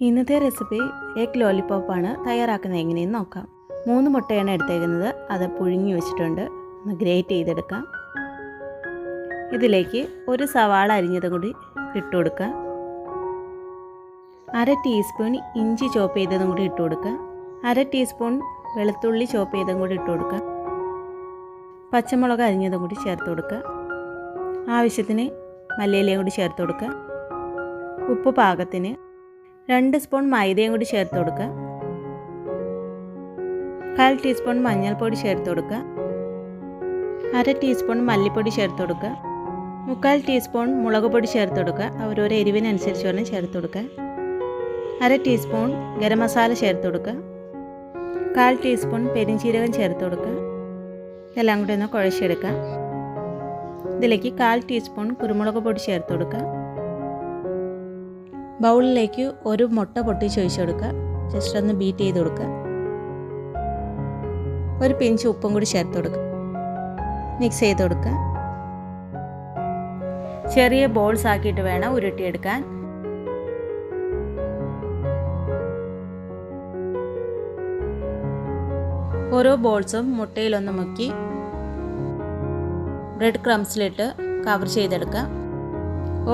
ഇന്നത്തെ recipe egg ലോലിപ്പോപ്പാണ് തയ്യാറാക്കുന്നത് എങ്ങനെയെന്ന് നോക്കാം. മൂന്ന് മുട്ടയാണ് എടുത്തേക്കുന്നത്. അത് പുഴുങ്ങി വെച്ചിട്ടുണ്ട്. ഒന്ന് ഗ്രേറ്റ് ചെയ്തെടുക്കാം. ഇതിലേക്ക് ഒരു സവാള അരിഞ്ഞതും കൂടി ഇട്ട് കൊടുക്കുക അര ടീസ്പൂൺ ഇഞ്ചി ചോപ്പ് ചെയ്തതും കൂടി ഇട്ട് കൊടുക്കുക അര ടീസ്പൂൺ വെളുത്തുള്ളി ചോപ്പ് ചെയ്തതും കൂടി ഇട്ട് കൊടുക്കുക പച്ചമുളക് അരിഞ്ഞതും കൂടി ചേർത്ത് കൊടുക്കുക ആവശ്യത്തിന് മല്ലിയിലയും കൂടി ചേർത്ത് കൊടുക്കുക ഉപ്പ് പാകത്തിന് രണ്ട് സ്പൂൺ മൈദയും കൂടി ചേർത്ത് കൊടുക്കുക. കാൽ ടീസ്പൂൺ മഞ്ഞൾപ്പൊടി ചേർത്ത് കൊടുക്കുക. അര ടീസ്പൂൺ മല്ലിപ്പൊടി ചേർത്ത് കൊടുക്കുക. മുക്കാൽ ടീസ്പൂൺ മുളക് പൊടി ചേർത്ത് കൊടുക്കുക. അവരോരോ എരിവിനനുസരിച്ച് വേണം ചേർത്ത് കൊടുക്കുക അര ടീസ്പൂൺ ഗരം മസാല ചേർത്ത് കൊടുക്കുക. കാൽ ടീസ്പൂൺ പെരിഞ്ചീരകം ചേർത്ത് കൊടുക്കുക. എല്ലാം കൂടി ഒന്ന് കുഴച്ചെടുക്കുക. ഇതിലേക്ക് കാൽ ടീസ്പൂൺ കുരുമുളക് പൊടി ചേർത്ത് കൊടുക്കുക. ബൗളിലേക്ക് ഒരു മുട്ട പൊട്ടിച്ച് ഒഴിച്ച് കൊടുക്കുക. ജസ്റ്റ് ഒന്ന് ബീറ്റ് ചെയ്ത് കൊടുക്കുക. ഒരു പിഞ്ച് ഉപ്പും കൂടി ചേർത്ത് കൊടുക്കുക. മിക്സ് ചെയ്ത് കൊടുക്കുക. ചെറിയ ബോൾസ് ആക്കിയിട്ട് വേണം ഉരുട്ടിയെടുക്കാൻ. ഓരോ ബോൾസും മുട്ടയിലൊന്ന് മുക്കി ബ്രെഡ് ക്രംസിലിട്ട് കവർ ചെയ്തെടുക്കുക.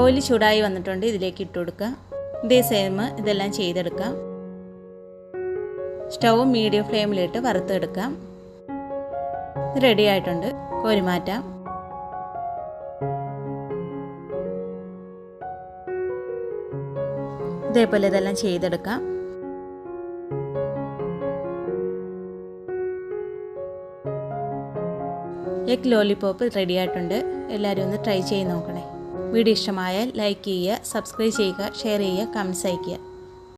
ഓയിൽ ചൂടായി വന്നിട്ടുണ്ട് ഇതിലേക്ക് ഇട്ട് കൊടുക്കുക. ഇതേ സെയിം ഇതെല്ലാം ചെയ്തെടുക്കാം. സ്റ്റൗ മീഡിയം ഫ്ലെയിമിലിട്ട് വറുത്തെടുക്കാം. റെഡി ആയിട്ടുണ്ട് കോരിമാറ്റാം. ഇതേപോലെ ഇതെല്ലാം ചെയ്തെടുക്കാം. എഗ് ലോലിപോപ്പ് റെഡി ആയിട്ടുണ്ട് എല്ലാവരും ഒന്ന് ട്രൈ ചെയ്ത് നോക്കണേ. വീഡിയോ ഇഷ്ടമായാൽ ലൈക്ക് ചെയ്യുക സബ്സ്ക്രൈബ് ചെയ്യുക ഷെയർ ചെയ്യുക കമൻസ് അയയ്ക്കുക.